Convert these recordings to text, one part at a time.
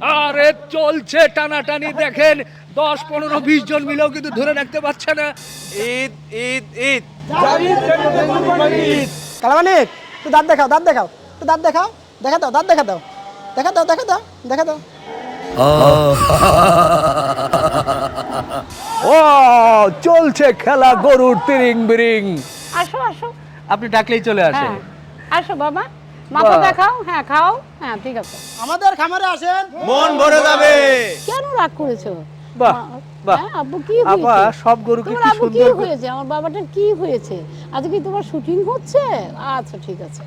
আরে চলছে টানাটানি দেখেন দশ পনেরো বিশ জন মিলেও কিন্তু ধরে রাখতে পারছে না। ঈদ ঈদ ঈদ। কালামানিক তুই দাঁত দেখাও দাঁত দেখাও তুই দাঁত দেখাও দেখা দাও দাঁত দেখা দাও দেখা দাও দেখা দাও দেখা দাও। ও চলছে খেলা গরুর তিরিং বিরিং। আসো আসো। আপনি ডাকলেই চলে আসে। হ্যাঁ। আসো বাবা। মাথা দেখাও হ্যাঁ খাও হ্যাঁ ঠিক আছে। আমাদের খামারে আসেন। মন ভরে যাবে। কেন রাগ করেছ? বাহ হ্যাঁ, আব্বু কি হয়েছে? সব গরুকে কি সুন্দর হয়েছে? আমার বাবাটার কি হয়েছে? আজকে কি তোমার শুটিং হচ্ছে? আচ্ছা ঠিক আছে।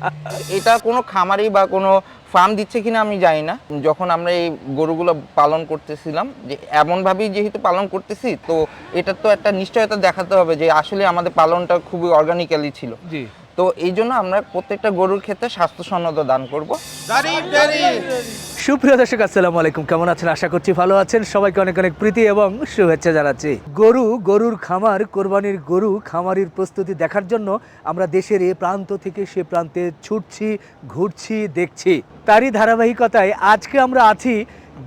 এটা কোনো খামারি বা কোনো ফার্ম দিচ্ছে কিনা আমি জানি না। যখন আমরা এই গরুগুলো পালন করতেছিলাম যে এমনভাবেই যেহেতু পালন করতেছি তো এটার তো একটা নিশ্চয়তা দেখাতে হবে যে আসলে আমাদের পালনটা খুবই অর্গানিক্যালি ছিল। জি। তো এই জন্য আমরা প্রত্যেকটা গরুর ক্ষেত্রে স্বাস্থ্যসম্মত দান করব। সুপ্রিয় দর্শক আসসালামু আলাইকুম। কেমন আছেন? আশা করছি ভালো আছেন। সবাইকে অনেক অনেক প্রীতি এবং শুভেচ্ছা জানাচ্ছি। গরু গরুর খামার কোরবানির গরু খামারির প্রস্তুতি দেখার জন্য আমরা দেশের এ প্রান্ত থেকে সে প্রান্তে ছুটছি ঘুরছি দেখছি। তারই ধারাবাহিকতায় আজকে আমরা আছি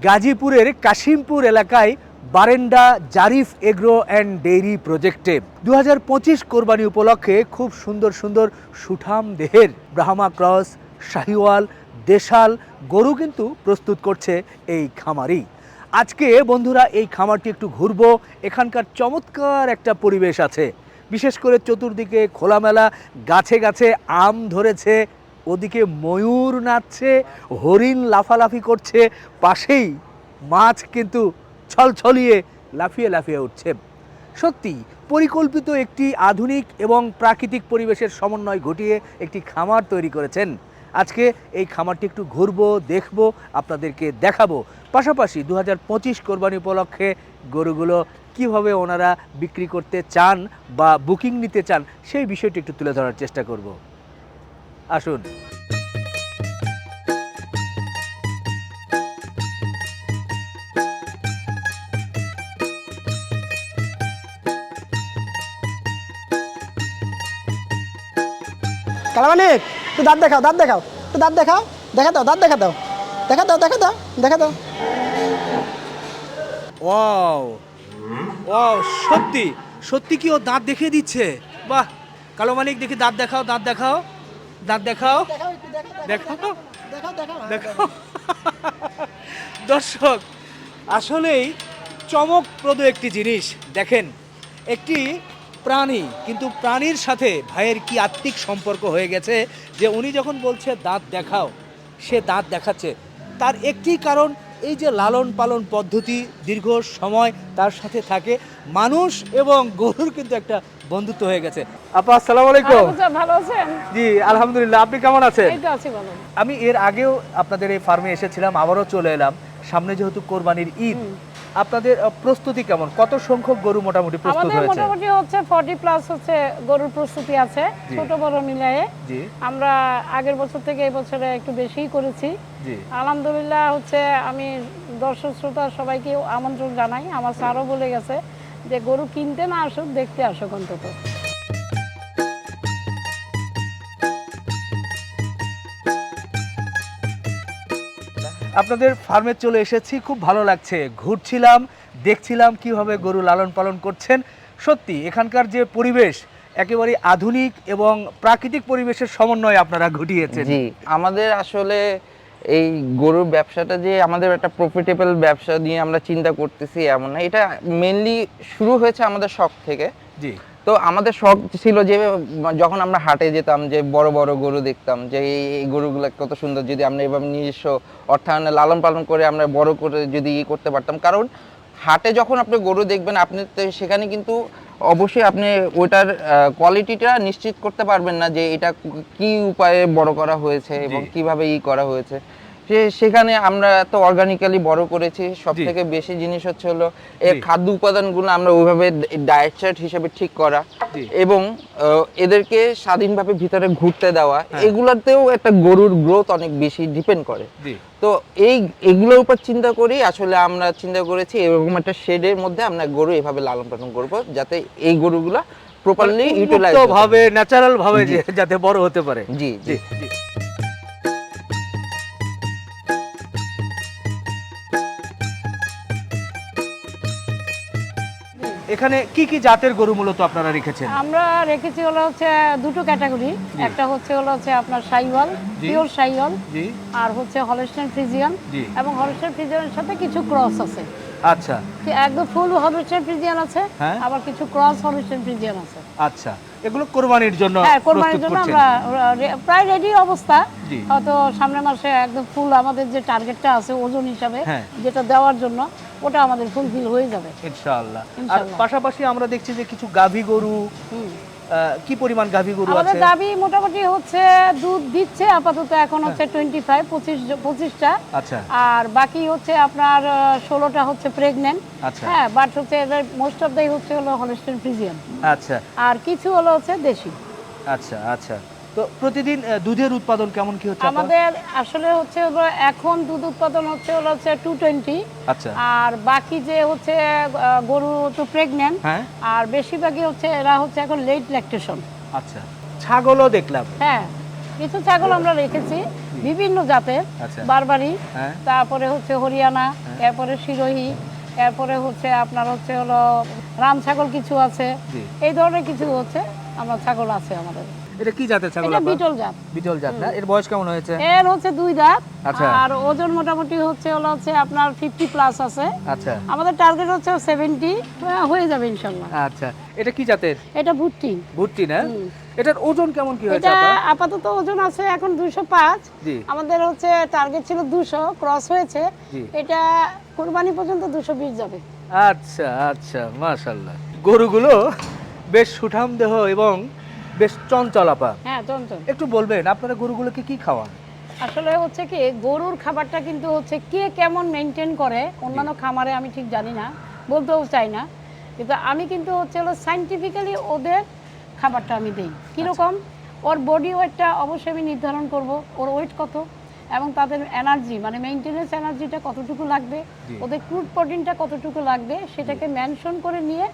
গাজীপুরের কাশিমপুর এলাকায় বারেন্ডা, জারিফ এগ্রো অ্যান্ড ডেইরি প্রজেক্টে দু হাজার পঁচিশ কোরবানি উপলক্ষে খুব সুন্দর সুন্দর সুঠাম দেহের ব্রাহ্মা ক্রস, শাহিওয়াল, দেশাল গরু কিন্তু প্রস্তুত করছে এই খামারি। আজকে বন্ধুরা এই খামারটি একটু ঘুরবো, এখানকার চমৎকার একটা পরিবেশ আছে। বিশেষ করে চতুর্দিকে খোলামেলা, গাছে গাছে আম ধরেছে, ওদিকে ময়ূর নাচছে, হরিণ লাফালাফি করছে, পাশেই মাছ কিন্তু ছলছলিয়ে লাফিয়ে লাফিয়ে উঠছে। সত্যি, পরিকল্পিত একটি আধুনিক এবং প্রাকৃতিক পরিবেশের সমন্বয় ঘটিয়ে একটি খামার তৈরি করেছেন। আজকে এই খামারটি একটু ঘুরবো, দেখব, আপনাদেরকে দেখাবো। পাশাপাশি দু হাজার পঁচিশ কোরবানি উপলক্ষে গরুগুলো কীভাবে ওনারা বিক্রি করতে চান বা বুকিং নিতে চান, সেই বিষয়টি একটু তুলে ধরার চেষ্টা করব। আসুন। কালামানিক তুই দাঁত দেখাও দাঁত দেখাও তুই দাঁত দেখাও, দেখা দাও, দাঁত দেখা দাও দেখা দাও দেখা দাও দেখা দাও। ওয়াও ওয়াও, সত্যি সত্যি কি ও দাঁত দেখিয়ে দিচ্ছে? বাহ কালো মালিক দেখি দাঁত দেখাও দাঁত দেখাও দাঁত দেখাও দেখাও দেখাও দেখাও দেখাও। দর্শক, আসলেই চমকপ্রদ একটি জিনিস, দেখেন, একটি প্রাণী কিন্তু প্রাণীর সাথে ভাইয়ের কি আত্মিক সম্পর্ক হয়ে গেছে? যে উনি যখন বলছে দাঁত দেখাও সে দাঁত দেখাচ্ছে। তার একটি কারণ এই যে লালন পালন পদ্ধতি দীর্ঘ সময় তার সাথে থাকে। মানুষ এবং গরুর কিন্তু একটা বন্ধুত্ব হয়ে গেছে। আপা আসসালামু আলাইকুম। ভালো আছেন? জি আলহামদুলিল্লাহ আপনি কেমন আছেন? এই তো আছি ভালো। আমি এর আগেও আপনাদের এই ফার্মে এসেছিলাম আবারও চলে এলাম। সামনে যেহেতু কোরবানির ঈদ আপনাদের প্রস্তুতি কেমন? কত সংখ্যক গরু মোটামুটি প্রস্তুত হয়েছে? আমাদের মোটামুটি হচ্ছে ফর্টি প্লাস হচ্ছে গরুর প্রস্তুতি আছে ছোট বড় মিলিয়ে। জি। আমরা আগের বছর থেকে এই বছরে একটু বেশিই করেছি। জি। আলহামদুলিল্লাহ হচ্ছে আমি দর্শক শ্রোতা সবাইকে আমন্ত্রণ জানাই। আমার স্যারও বলে গেছে যে গরু কিনতে না আসুক দেখতে আসুক অন্তত। আপনাদের ফার্মে চলে এসেছি খুব ভালো লাগছে। ঘুরছিলাম দেখছিলাম কীভাবে গরু লালন পালন করছেন। সত্যি এখানকার যে পরিবেশ একেবারে আধুনিক এবং প্রাকৃতিক পরিবেশের সমন্বয় আপনারা ঘটিয়েছেন। জি আমাদের আসলে এই গরুর ব্যবসাটা যে আমাদের একটা প্রফিটেবল ব্যবসা নিয়ে আমরা চিন্তা করতেছি এমন না। এটা মেনলি শুরু হয়েছে আমাদের শখ থেকে। জি। তো আমাদের শখ ছিল যে যখন আমরা হাটে যেতাম যে বড় বড় গরু দেখতাম যে এই গরুগুলো কত সুন্দর যদি আমরা এভাবে নিজস্ব অর্থায়নে লালন পালন করে আমরা বড় করে যদি ই করতে পারতাম কারণ হাটে যখন আপনি গরু দেখবেন আপনি তো সেখানে কিন্তু অবশ্যই আপনি ওইটার কোয়ালিটিটা নিশ্চিত করতে পারবেন না যে এটা কি উপায়ে বড় করা হয়েছে এবং। কীভাবে ই করা হয়েছে সেখানে আমরা তো অর্গানিক্যালি বড় করেছি। সব থেকে বেশি জিনিস হচ্ছে হলো এর। খাদ্য উপাদানগুলো আমরা ওইভাবে ডায়েট চার্ট হিসেবে ঠিক করা। এবং এদেরকে স্বাধীনভাবে ভিতরে ঘুরতে দেওয়া হ্যাঁ। এগুলোতেও একটা গরুর গ্রোথ অনেক বেশি ডিপেন্ড করে। তো এই এগুলোর উপর চিন্তা করি আসলে আমরা চিন্তা করেছি এরকম একটা শেডের মধ্যে আমরা গরু এভাবে লালন পালন করব যাতে এই গরুগুলা প্রপারলি ইউটিলাইজ ভাবে ন্যাচারাল ভাবে যাতে বড় হতে পারে। জি। জি জি। এখানে কি কি জাতের গরু মূলত আপনারা রেখেছেন? আমরা রেখেছি হলো হচ্ছে দুটো ক্যাটাগরি। একটা হচ্ছে হলো হচ্ছে আপনার সাইওয়াল পিওর সাইওয়াল জি। আর হচ্ছে হলস্টেন ফ্রিজিয়ান জি। এবং হলস্টেন ফ্রিজিয়ানের সাথে কিছু ক্রস আছে। আচ্ছা। কি একদম ফুল হলস্টেন ফ্রিজিয়ান আছে হ্যাঁ। আবার কিছু ক্রস হলস্টেন ফ্রিজিয়ান আছে। আচ্ছা। এগুলো কোরবানির জন্য হ্যাঁ কোরবানির জন্য আমরা প্রায় রেডি অবস্থা। হয়তো সামনের মাসে একদম ফুল আমাদের যে টার্গেটটা আছে ওজন হিসাবে হ্যাঁ। যেটা দেওয়ার জন্য। ওটা আমাদের ফুলফিল হয়ে যাবে। ইনশাআল্লাহ। আর পাশাপাশি আমরা দেখছি যে কিছু গাভী গরু কি পরিমাণ গাভী গরু আছে? আমাদের দাবি মোটামুটি হচ্ছে দুধ দিচ্ছে আপাতত এখন হচ্ছে টোয়েন্টি ফাইভ পঁচিশ পঁচিশটা। আচ্ছা। আর বাকি হচ্ছে আপনার ষোলোটা হচ্ছে প্রেগনেন্ট আচ্ছা। হ্যাঁ বাট হচ্ছে মোস্ট অফ দাই হচ্ছে হলো হলস্টেন ফ্রিজিয়ান আচ্ছা। আর কিছু হলো হচ্ছে দেশি। আচ্ছা আচ্ছা। তো প্রতিদিন দুধের উৎপাদন কেমন কি হচ্ছে আমাদের আসলে হচ্ছে এখন দুধ উৎপাদন হচ্ছে হলো হচ্ছে টু টোয়েন্টি আচ্ছা। আর বাকি যে হচ্ছে গরু তো প্রেগনেন্ট হ্যাঁ। আর বেশিরভাগই হচ্ছে এরা হচ্ছে এখন লেট ল্যাকটেশন আচ্ছা। ছাগলও দেখলাম। হ্যাঁ কিছু ছাগল আমরা রেখেছি বিভিন্ন জাতের আচ্ছা। বারবারি হ্যাঁ। তারপরে হচ্ছে হরিয়ানা এরপরে শিরোহী এরপরে হচ্ছে আপনার হচ্ছে হলো রাম ছাগল কিছু আছে। এই ধরনের কিছু হচ্ছে আমার ছাগল আছে আমাদের। এটা কি জাতের ছাগল এটা বিটল জাত। বিটল জাত না? এর বয়স কেমন হয়েছে? এর হচ্ছে দুই দাঁত আচ্ছা। আর ওজন মোটামুটি হচ্ছে হলো হচ্ছে আপনার ফিফটি প্লাস আছে। আচ্ছা। আমাদের টার্গেট হচ্ছে সেভেন্টি হয়ে যাবে ইনশাল্লাহ। আচ্ছা। এটা কি জাতের? এটা ভুট্টি। ভুট্টি না? এটার ওজন কেমন কি হয়েছে এটা আপাতত ওজন আছে এখন দুইশো পাঁচ। জি। আমাদের হচ্ছে টার্গেট ছিল দুশো ক্রস হয়েছে। এটা কোরবানি পর্যন্ত দুশো বিশ যাবে। আচ্ছা আচ্ছা মাশাল্লাহ গরুগুলো বেশ সুঠাম দেহ এবং বেশ চঞ্চলাপা হ্যাঁ চঞ্চল। একটু বলবেন আপনারা গরুগুলোকে কি খাওয়ান? আসলে হচ্ছে কি গরুর খাবারটা কিন্তু হচ্ছে কে কেমন মেনটেন করে অন্যান্য খামারে আমি ঠিক জানি না বলতেও চাই না। কিন্তু আমি কিন্তু হচ্ছে হলো সাইন্টিফিক্যালি ওদের খাবারটা আমি দিই। কীরকম? ওর বডি ওয়েটটা অবশ্যই আমি নির্ধারণ করব ওর ওয়েট কত এবং তাদের এনার্জি মানে মেনটেনেন্স এনার্জিটা কতটুকু লাগবে ওদের ক্রুড প্রোটিনটা কতটুকু লাগবে সেটাকে মেনশন করে নিয়ে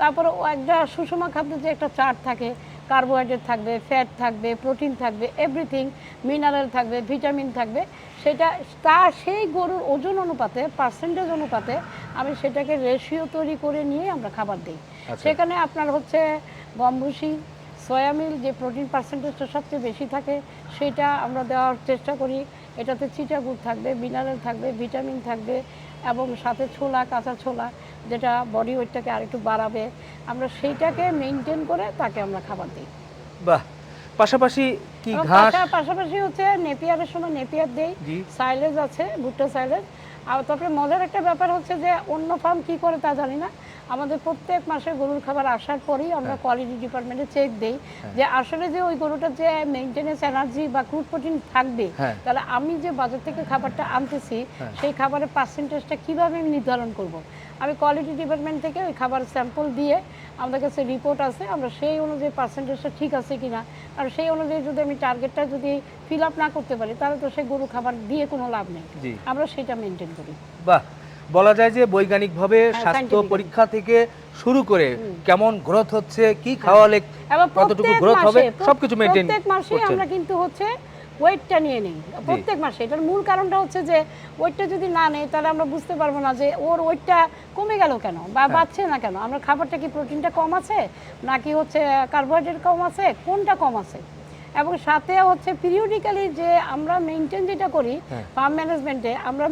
তারপরে ও একটা সুষমা খাদ্যের যে একটা চার্ট থাকে কার্বোহাইড্রেট থাকবে ফ্যাট থাকবে প্রোটিন থাকবে এভরিথিং মিনারেল থাকবে ভিটামিন থাকবে সেটা তা সেই গরুর ওজন অনুপাতে পার্সেন্টেজ অনুপাতে আমি সেটাকে রেশিও তৈরি করে নিয়ে আমরা খাবার দিই আচ্ছা। সেখানে আপনার হচ্ছে গমভুসি সয়ামিল যে প্রোটিন পার্সেন্টেজটা সবচেয়ে বেশি থাকে সেটা আমরা দেওয়ার চেষ্টা করি এটাতে চিটাগুড় থাকবে মিনারেল থাকবে ভিটামিন থাকবে এবং সাথে ছোলা কাঁচা ছোলা যেটা বডি ওয়েটটাকে আরেকটু বাড়াবে আমরা সেইটাকে মেনটেন করে তাকে আমরা খাবার দিই। বাহ! পাশাপাশি কি ঘাস? পাশাপাশি হচ্ছে নেপিয়ারের সময় নেপিয়ার দেই সাইলেজ আছে ভুট্টা সাইলেজ আর তারপরে মজার একটা ব্যাপার হচ্ছে যে অন্য ফার্ম কি করে তা জানি না। আমাদের প্রত্যেক মাসে গরুর খাবার আসার পরেই আমরা কোয়ালিটি ডিপার্টমেন্টে চেক দেই যে আসলে যে ওই গরুটার যে মেনটেনেন্স এনার্জি বা ক্রুড প্রোটিন থাকবে হ্যাঁ। তাহলে আমি যে বাজার থেকে খাবারটা আনতেছি হ্যাঁ। সেই খাবারের পার্সেন্টেজটা কীভাবে আমি নির্ধারণ করব। আমি কোয়ালিটি ডিপার্টমেন্ট থেকে ওই খাবার স্যাম্পল দিয়ে আমাদের কাছে রিপোর্ট আছে আমরা সেই অনুযায়ী পার্সেন্টেজটা ঠিক আছে কিনা? আর সেই অনুযায়ী যদি আমি টার্গেটটা যদি ফিল আপ না করতে পারি তাহলে তো সেই গরু খাবার দিয়ে কোনো লাভ নেই। আমরা সেটা মেনটেন করি। বাহ! বলা যায় যে বৈজ্ঞানিকভাবে হ্যাঁ, স্বাস্থ্য পরীক্ষা থেকে শুরু করে কেমন গ্রোথ হচ্ছে কি খাওয়ালে কতটুকু গ্রোথ হবে সবকিছু মেনটেন প্রত্যেক মাসে আমরা কিন্তু হচ্ছে ওয়েটটা নিয়ে নিই। প্রত্যেক মাসে। এটার মূল কারণটা হচ্ছে যে ওয়েটটা যদি না নেই তাহলে আমরা বুঝতে পারব না যে ওর ওয়েটটা কমে গেল কেন বা হ্যাঁ। বাড়ছে না কেন। আমরা খাবারটা কি প্রোটিনটা কম আছে নাকি হচ্ছে কার্বোহাইড্রেট কম আছে কোনটা কম আছে? এবং সাথে হচ্ছে পিরিয়ডিক্যালি যে আমরা মেনটেন যেটা করি হ্যাঁ। ফার্ম ম্যানেজমেন্টে আমরা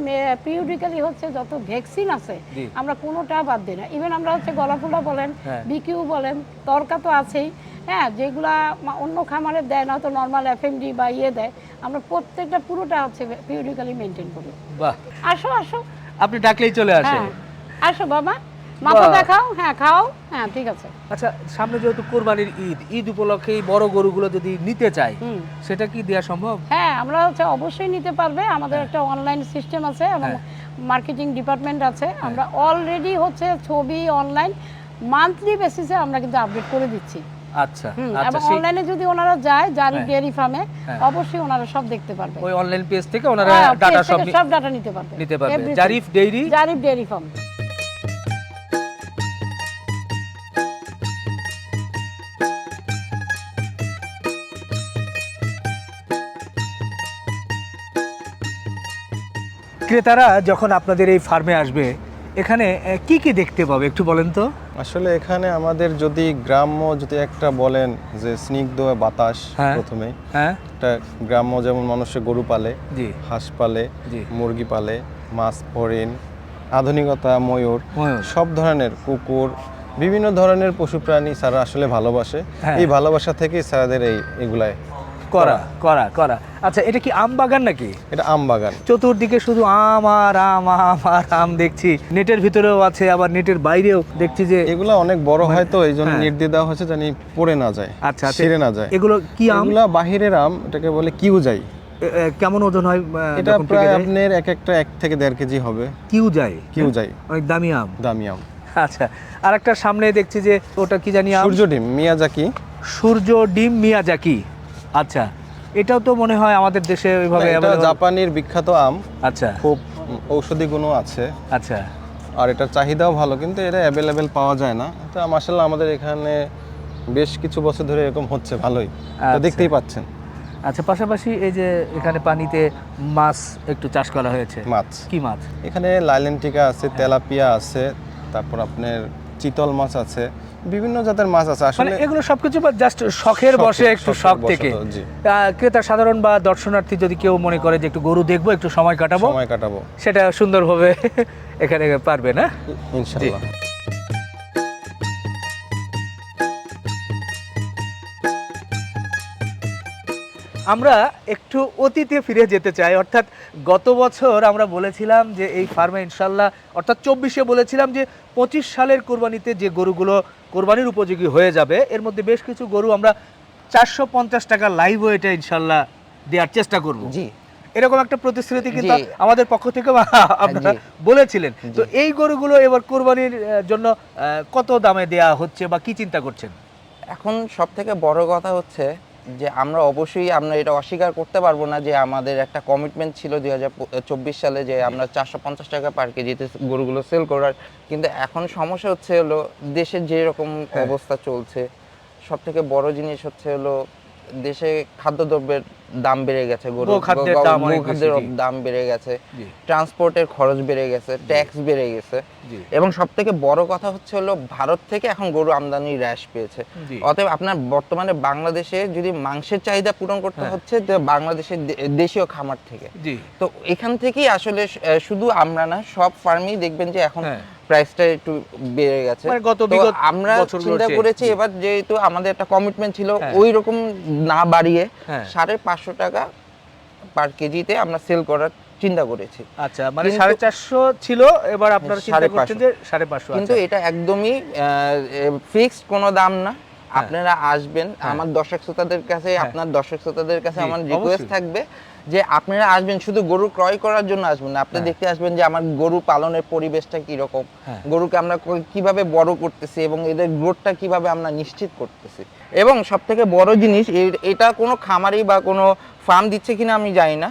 পিরিয়ডিক্যালি হচ্ছে যত ভ্যাকসিন আছে আমরা কোনোটা বাদ দিই না। ইভেন আমরা হচ্ছে গলাফুলা বলেন হ্যাঁ। বিকিউ বলেন তরকা তো আছেই হ্যাঁ যেগুলা অন্য খামারে দেয় না তো নর্মাল এফএমডি বা ইয়ে দেয় আমরা প্রত্যেকটা পুরোটা হচ্ছে পিরিয়ডিক্যালি মেনটেন করি। বাহ। আসো আসো। আপনি ডাকলেই চলে আসে। হ্যাঁ। আসো বাবা। মাথা বাহ। দেখাও হ্যাঁ খাও হ্যাঁ ঠিক আছে। আচ্ছা সামনে যেহেতু কোরবানির ঈদ ঈদ উপলক্ষে এই বড় গরুগুলো যদি নিতে চাই সেটা কি দেওয়া সম্ভব? হ্যাঁ আমরা হচ্ছে অবশ্যই নিতে পারবে। আমাদের একটা অনলাইন সিস্টেম আছে এবং হ্যাঁ। মার্কেটিং ডিপার্টমেন্ট আছে। আমরা অলরেডি হচ্ছে ছবি অনলাইন মান্থলি বেসিসে আমরা কিন্তু আপডেট করে দিচ্ছি। আচ্ছা আচ্ছা অনলাইনে যদি ওনারা যায় জারি হ্যাঁ। ডেয়ারি ফার্মে হ্যাঁ। অবশ্যই ওনারা সব দেখতে পারবে। ওই অনলাইন পেজ থেকে ওনারা হ্যাঁ, ডাটা সব সব ডাটা নিতে পারবে। নিতে পারবে। Zarif dairy Zarif dairy farm ক্রেতারা যখন আপনাদের এই ফার্মে আসবে এখানে কি কি দেখতে পাবে একটু বলেন তো আসলে এখানে আমাদের যদি গ্রাম্য যদি একটা বলেন যে স্নিগ্ধ বাতাস হ্যাঁ। প্রথমে হ্যাঁ একটা গ্রাম্য যেমন মানুষে গরু পালে জি হাঁস পালে জি। মুরগি পালে মাছ হরিণ আধুনিকতা ময়ূর ময়ূর। সব ধরনের কুকুর বিভিন্ন ধরনের পশু প্রাণী স্যারা আসলে ভালোবাসে হ্যাঁ। এই ভালোবাসা থেকেই স্যারাদের এই এগুলায় করা। করা করা আচ্ছা এটা কি আম বাগান নাকি? এটা আম বাগান। চতুর্দিকে শুধু আম আর আম আম আর আম দেখছি। নেটের ভিতরেও আছে আবার নেটের বাইরেও দেখছি যে এগুলা অনেক বড় হয় তো এই জন্য হ্যাঁ। নির্দেশ দেওয়া হয়েছে জানি পড়ে না যায় আচ্ছা আচ্ছা। ছিঁড়ে না যায়। এগুলো কি আম? এগুলা বাহিরের আম এটাকে বলে কিউ যাই কেমন ওজন হয় এটা প্রায় আপনার এক একটা এক থেকে দেড় কেজি হবে। কিউ যায় কিউ যাই অনেক দামি আম? দামি আম। আচ্ছা আর একটা সামনে দেখছি যে ওটা কি জানি সূর্য ডিম মিয়াজাকি। সূর্য ডিম মিয়াজাকি। আচ্ছা এটাও তো মনে হয় আমাদের দেশে ওইভাবে এটা জাপানির বিখ্যাত আম। আচ্ছা। খুব ঔষধি গুণও আছে। আচ্ছা। আর এটার চাহিদাও ভালো কিন্তু এটা অ্যাভেলেবেল পাওয়া যায় না। তো মাসাল্লাহ আমাদের এখানে বেশ কিছু বছর ধরে এরকম হচ্ছে ভালোই। তো আচ্ছা। দেখতেই পাচ্ছেন। আচ্ছা পাশাপাশি এই যে এখানে পানিতে মাছ একটু চাষ করা হয়েছে। মাছ। কি মাছ? এখানে লাইলেন্টিকা আছে তেলাপিয়া আছে তারপর আপনার চিতল মাছ আছে বিভিন্ন জাতের মাছ আছে। মানে আসলে এগুলো সবকিছু জাস্ট শখের শখে- বসে একটু শখ থেকে। ক্রেতা সাধারণ বা দর্শনার্থী যদি কেউ মনে করে যে একটু গরু দেখব একটু সময় কাটাবো সময় কাটাবো। সেটা সুন্দরভাবে এখানে পারবে না? ইনশাল্লাহ আমরা একটু অতীতে ফিরে যেতে চাই। অর্থাৎ গত বছর আমরা বলেছিলাম যে এই ফার্মে ইনশাল্লাহ অর্থাৎ চব্বিশে বলেছিলাম যে পঁচিশ সালের কোরবানিতে যে গরুগুলো কোরবানির উপযোগী হয়ে যাবে এর মধ্যে বেশ কিছু গরু আমরা চারশো পঞ্চাশ টাকা লাইভ ওয়েটে ইনশাল্লাহ দেওয়ার চেষ্টা করব। জি। এরকম একটা প্রতিশ্রুতি কিন্তু আমাদের পক্ষ থেকে আপনারা বলেছিলেন। তো এই গরুগুলো এবার কোরবানির জন্য কত দামে দেয়া হচ্ছে বা কি চিন্তা করছেন? এখন সব থেকে বড় কথা হচ্ছে যে আমরা অবশ্যই আমরা এটা অস্বীকার করতে পারব না যে আমাদের একটা কমিটমেন্ট ছিল দুই চব্বিশ সালে যে আমরা চারশো পঞ্চাশ টাকা পার কেজিতে গরুগুলো সেল করার কিন্তু এখন সমস্যা হচ্ছে হলো দেশের যে রকম হ্যাঁ। অবস্থা চলছে সব থেকে বড় জিনিস হচ্ছে হলো দেশে খাদ্যদ্রব্যের দাম বেড়ে গেছে গরু গোখাদ্যের দাম বেড়ে গেছে ট্রান্সপোর্টের খরচ বেড়ে গেছে ট্যাক্স বেড়ে গেছে। এবং সব থেকে বড় কথা হচ্ছে হলো ভারত থেকে এখন গরু আমদানি হ্রাস পেয়েছে। অতএব আপনার বর্তমানে বাংলাদেশে যদি মাংসের চাহিদা পূরণ করতে হ্যাঁ। হচ্ছে তো বাংলাদেশের দেশীয় খামার থেকে। তো এখান থেকেই আসলে শুধু আমরা না সব ফার্মেই দেখবেন যে এখন হ্যাঁ। প্রাইসটা একটু বেড়ে গেছে মানে গত বিগত আমরা চিন্তা করেছি এবার যেহেতু আমাদের একটা কমিটমেন্ট ছিল হ্যাঁ। ওই রকম না বাড়িয়ে হ্যাঁ। সাড়ে পাঁচশো টাকা পার কেজিতে আমরা সেল করার চিন্তা করেছি আচ্ছা মানে সাড়ে চারশো ছিল এবার আপনারা চিন্তা সাড়ে করছেন পাঁচশো। যে সাড়ে পাঁচশো কিন্তু। এটা একদমই ফিক্সড কোনো দাম না আপনারা আসবেন আমার দর্শক শ্রোতাদের কাছে হ্যাঁ। আপনার দর্শক শ্রোতাদের কাছে আমার রিকোয়েস্ট থাকবে যে আপনারা আসবেন শুধু গরু ক্রয় করার জন্য আসবেন না আপনি হ্যাঁ। দেখতে আসবেন যে আমার গরু পালনের পরিবেশটা কীরকম হ্যাঁ। গরুকে আমরা কীভাবে বড় করতেছি এবং এদের গ্রোথটা কীভাবে আমরা নিশ্চিত করতেছি এবং সব থেকে বড় জিনিস এটা কোনো খামারি বা কোনো ফার্ম দিচ্ছে কিনা আমি জানি না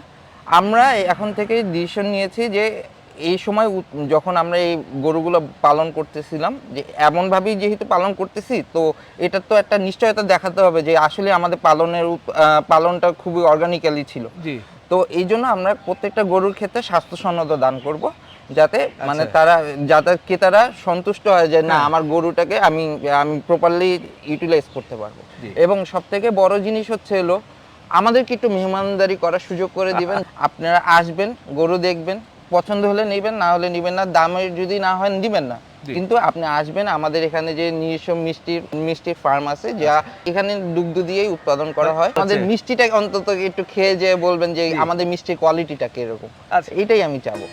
আমরা এখন থেকে ডিসিশন নিয়েছি যে এই সময় যখন আমরা এই গরুগুলো পালন করতেছিলাম যে এমনভাবেই যেহেতু পালন করতেছি তো এটার তো একটা নিশ্চয়তা দেখাতে হবে যে আসলে আমাদের পালনের পালনটা খুবই অর্গানিক্যালি ছিল। তো এই জন্য আমরা প্রত্যেকটা গরুর ক্ষেত্রে স্বাস্থ্যসম্মত দান করব যাতে মানে আচ্ছা। তারা যাতে ক্রেতারা সন্তুষ্ট হয় যে না হ্যাঁ। আমার গরুটাকে আমি আমি প্রপারলি ইউটিলাইজ করতে পারব। এবং সব থেকে বড় জিনিস হচ্ছে হলো আমাদেরকে একটু মেহমানদারি করার সুযোগ করে দিবেন। আপনারা আসবেন গরু দেখবেন পছন্দ হলে নেবেন না হলে নেবেন না দামের যদি না হয় দিবেন না। কিন্তু আপনি আসবেন আমাদের এখানে যে নিজস্ব মিষ্টির মিষ্টির ফার্ম আছে যা এখানে দুগ্ধ দিয়েই উৎপাদন করা হয়। আমাদের আচ্ছা। মিষ্টিটা অন্তত একটু খেয়ে যে বলবেন যে আমাদের মিষ্টির কোয়ালিটিটা কীরকম। আচ্ছা। এটাই আমি চাবো।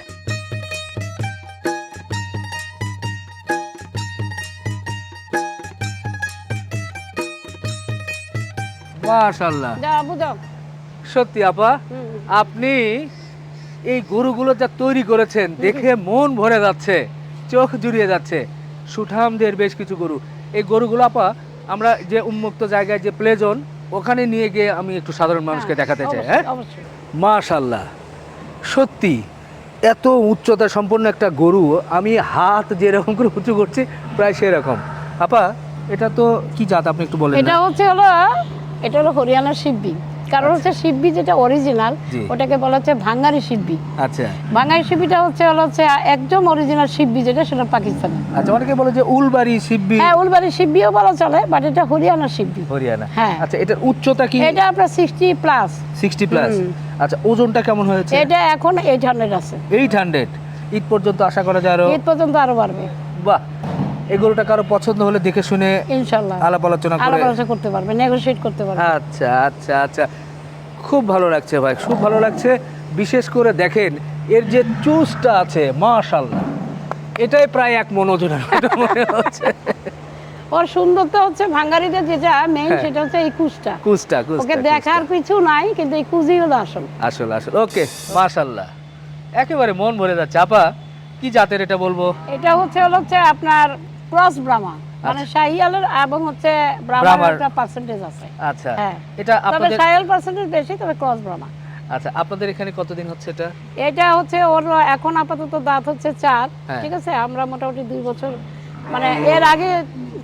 মাশাল্লাহ সত্যি আপা আপনি এই গরুগুলো যা তৈরি করেছেন দেখে মন ভরে যাচ্ছে চোখ জুড়িয়ে যাচ্ছে। সুঠামদের বেশ কিছু গরু। এই গরুগুলো আপা আমরা যে উন্মুক্ত জায়গায় যে প্লে জোন ওখানে নিয়ে গিয়ে আমি একটু সাধারণ মানুষকে দেখাতে চাই হ্যাঁ? মাশাল্লাহ সত্যি এত উচ্চতা সম্পন্ন একটা গরু আমি হাত যেরকম করে উঁচু করছি প্রায় সেরকম। আপা এটা তো কি জাত আপনি একটু বলেন এটা হচ্ছে হলো এটা হলো হরিয়ানার শিববি কারণ হচ্ছে শিব্বি যেটা অরিজিনাল ওটাকে বলা হচ্ছে ভাঙ্গারি শিব্বি। আচ্ছা। বাঙালি শিবিটা হচ্ছে হলো হচ্ছে একদম অরিজিনাল শিব্বি যেটা সেটা পাকিস্তানে। আচ্ছা অনেকে বলে যে উলবাড়ি শিববি। হ্যাঁ উলবাড়ি শিব্বিও বলা চলে বাট এটা হরিয়ানা শিব্বি। হরিয়ানা। হ্যাঁ। আচ্ছা এটার উচ্চতা কি? এটা আপনার সিক্সটি প্লাস সিক্সটি প্লাস আচ্ছা ওজনটা কেমন হয়েছে? এটা এখন এইট হান্ড্রেড আছে। এইট হান্ড্রেড ঈদ পর্যন্ত আশা করা যায় আরও? ঈদ পর্যন্ত আরও বাড়বে। বাহ! এই গরুটা কারও পছন্দ হলে দেখে শুনে ইনশাল্লাহ আলাপ আলোচনা করে আলাপ আলোচনা করতে পারবে নেগোশিয়েট করতে পারবে। আচ্ছা আচ্ছা আচ্ছা। খুব ভালো লাগছে ভাই খুব ভালো লাগছে। বিশেষ করে দেখেন এর যে চুজটা আছে মাশাল্লাহ এটাই প্রায় এক মন ওজনের মতো মনে হচ্ছে। ওর সুন্দরতা হচ্ছে ভাঙ্গারিদের যেটা মেইন হ্যাঁ। সেটা হচ্ছে এই কুচটা। কুচটা ওকে দেখার কিছু নাই কিন্তু এই কুচি হলো আসল। আসল আসল। ওকে মাশাল্লাহ একেবারে মন ভরে যাচ্ছে। আপা কি জাতের এটা বলব? এটা হচ্ছে হলো হচ্ছে আপনার ক্রস ব্রাহ্মা। মানে শাহিয়ালের এবং হচ্ছে ব্রাহ্মার। একটা পার্সেন্টেজ আছে। আচ্ছা। হ্যাঁ। এটা আপনাদের শাহিয়াল পার্সেন্টেজ বেশি তবে ক্রস ব্রাহ্মা। আচ্ছা আপনাদের এখানে কতদিন হচ্ছে এটা? এটা হচ্ছে ওর এখন আপাতত দাঁত হচ্ছে চার হ্যাঁ। ঠিক আছে? আমরা মোটামুটি দুই বছর মানে এর আগে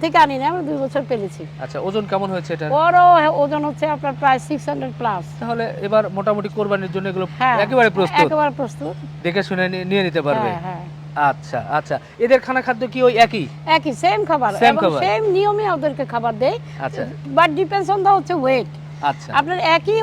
থেকে আনি না আমরা দুই বছর পেরেছি। আচ্ছা ওজন কেমন হয়েছে এটা ওরও ওজন হচ্ছে আপনার প্রায় সিক্স হান্ড্রেড প্লাস তাহলে এবার মোটামুটি কোরবানির জন্য এগুলো হ্যাঁ। একেবারে প্রস্তুত। একেবারে প্রস্তুত। দেখে শুনে নিয়ে- নিয়ে নিতে পারবে। হ্যাঁ হ্যাঁ। আচ্ছা আচ্ছা। এদের খানা খাদ্য কি ওই একই? একই সেম খাবার। এবং সেম নিয়মে ওদেরকে খাবার দেয়। আচ্ছা। বাট ডিপেন্ডস অন দা হচ্ছে ওয়েট আচ্ছা। আপনার একই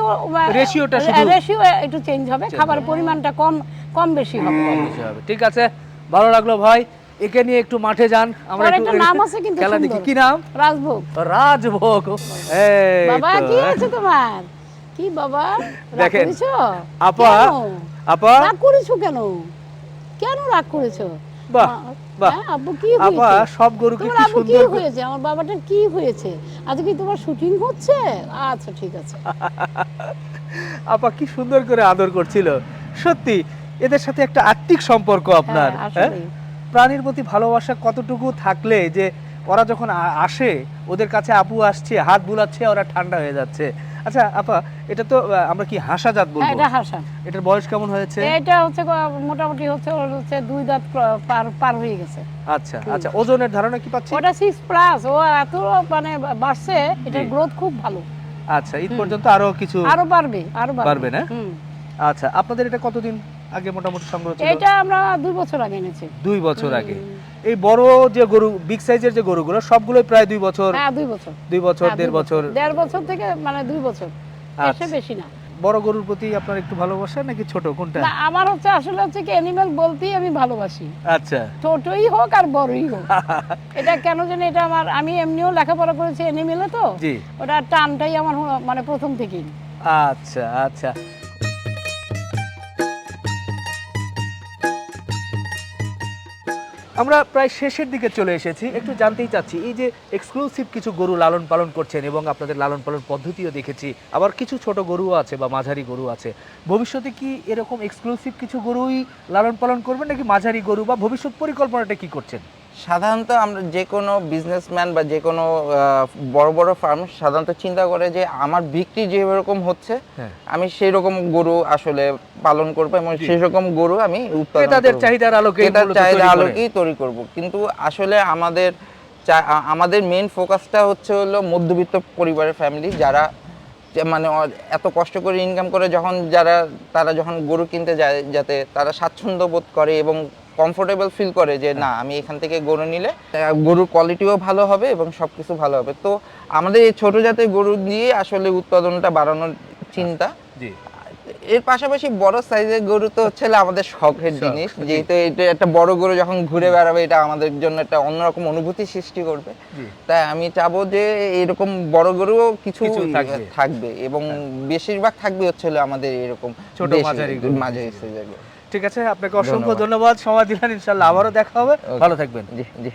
Ratio-টা শুধু- রেশিও একটু চেঞ্জ হবে। খাবার পরিমাণটা কম কম বেশি হবে। বেশি হবে। ঠিক আছে। ভালো লাগল ভাই। একে নিয়ে একটু মাঠে যান। আমরা একটু নাম আছে কিন্তু খেলা দেখি। কি নাম? রাজভোগ। রাজভোগ। এই বাবা কি হয়েছে তোমার? কি বাবা? দেখেন, আপা আপা। রাগ করেছ কেন? কেন রাগ করেছ? বাহ, বাহ। হ্যাঁ, আব্বু কি আপা হয়েছে সব গরুকে কি সুন্দর করে- হয়েছে? আমার বাবাটার কি হয়েছে? আজকে কি তোমার শুটিং হচ্ছে? আচ্ছা ঠিক আছে। আপা কি সুন্দর করে আদর করছিল। সত্যি এদের সাথে একটা আত্মিক সম্পর্ক আপনার হ্যাঁ, হ্যাঁ? প্রাণীর প্রতি ভালোবাসা কতটুকু থাকলে যে ওরা যখন আসে ওদের কাছে আপু আসছে হাত বুলাচ্ছে ওরা ঠান্ডা হয়ে যাচ্ছে। আচ্ছা আপা এটা তো আমরা কি হাসা জাত হ্যাঁ, বলব এটা হাসা এটার বয়স কেমন হয়েছে? এটা হচ্ছে মোটামুটি হচ্ছে ওর হচ্ছে দুই দাঁত পার পার হয়ে গেছে। আচ্ছা আচ্ছা ওজনের ধারণা কি পাচ্ছি? ওটা সিক্স প্লাস ও এত মানে বাড়ছে এটার গ্রোথ খুব ভালো। আচ্ছা ঈদ পর্যন্ত আরও কিছু আরও বাড়বে আরও বাড়বে। না? আচ্ছা আপনাদের এটা কতদিন আগে মোটামুটি সংগ্রহ ছিল? এটা আমরা দুই বছর আগে এনেছি। দুই বছর আগে। এই বড় যে গরু বিগ সাইজের যে গরুগুলো সবগুলোই প্রায় দুই বছর হ্যাঁ দুই বছর। দুই বছর হ্যাঁ, দেড় বছর। দেড় বছর থেকে মানে দুই বছর। এসে আচ্ছা। বেশি না। বড় গরুর প্রতি আপনার একটু ভালোবাসা নাকি ছোট? কোনটা? না আমার হচ্ছে আসলে হচ্ছে কি অ্যানিমেল বলতেই আমি ভালোবাসি। আচ্ছা। ছোটই হোক আর বড়ই হোক। এটা কেন জানি এটা আমার আমি এমনিও লেখাপড়া করেছি অ্যানিমেলে তো। জি। ওটা টানটাই আমার মানে প্রথম থেকেই। আচ্ছা আচ্ছা। আমরা প্রায় শেষের দিকে চলে এসেছি। একটু জানতেই চাচ্ছি, এই যে এক্সক্লুসিভ কিছু গরু লালন পালন করছেন এবং আপনাদের লালন পালন পদ্ধতিও দেখেছি, আবার কিছু ছোট গরুও আছে বা মাঝারি গরু আছে। ভবিষ্যতে কি এরকম এক্সক্লুসিভ কিছু গরুই লালন পালন করবেন নাকি মাঝারি গরু বা ভবিষ্যৎ পরিকল্পনাটা কি করছেন? সাধারণত আমরা যে কোনো বিজনেসম্যান বা যে কোনো বড় বড় ফার্ম সাধারণত চিন্তা করে যে আমার বিক্রি যেরকম হচ্ছে হ্যাঁ। আমি সেই রকম গরু আসলে পালন করব এবং সেই রকম গরু আমি ক্রেতাদের চাহিদার আলোকে চাহিদা আলোকেই তৈরি করব। কিন্তু আসলে আমাদের আমাদের মেন ফোকাসটা হচ্ছে হলো মধ্যবিত্ত পরিবারের ফ্যামিলি যারা মানে এত কষ্ট করে ইনকাম করে যখন যারা তারা যখন গরু কিনতে যায় যাতে তারা স্বাচ্ছন্দ্য বোধ করে এবং কমফোর্টেবল ফিল করে যে না আমি এখান থেকে গরু নিলে গরুর কোয়ালিটিও ভালো হবে এবং সব কিছু ভালো হবে। তো আমাদের এই ছোট জাতের গরু দিয়ে আসলে উৎপাদনটা বাড়ানোর চিন্তা। এর পাশাপাশি বড় সাইজের গরু তো হচ্ছে আমাদের শখের জিনিস। যেহেতু এটা একটা বড় গরু যখন ঘুরে বেড়াবে এটা আমাদের জন্য একটা অন্যরকম অনুভূতি সৃষ্টি করবে। তাই আমি চাবো যে এরকম বড় গরুও কিছু কিছু থাকবে। হ্যাঁ। এবং বেশিরভাগ থাকবে হচ্ছে আমাদের এরকম ছোট মাঝারি সাইজের গরু। ঠিক আছে আপনাকে অসংখ্য ধন্যবাদ। সময় দিলেন ইনশাল্লাহ আবারও দেখা হবে। ভালো থাকবেন। জি জি।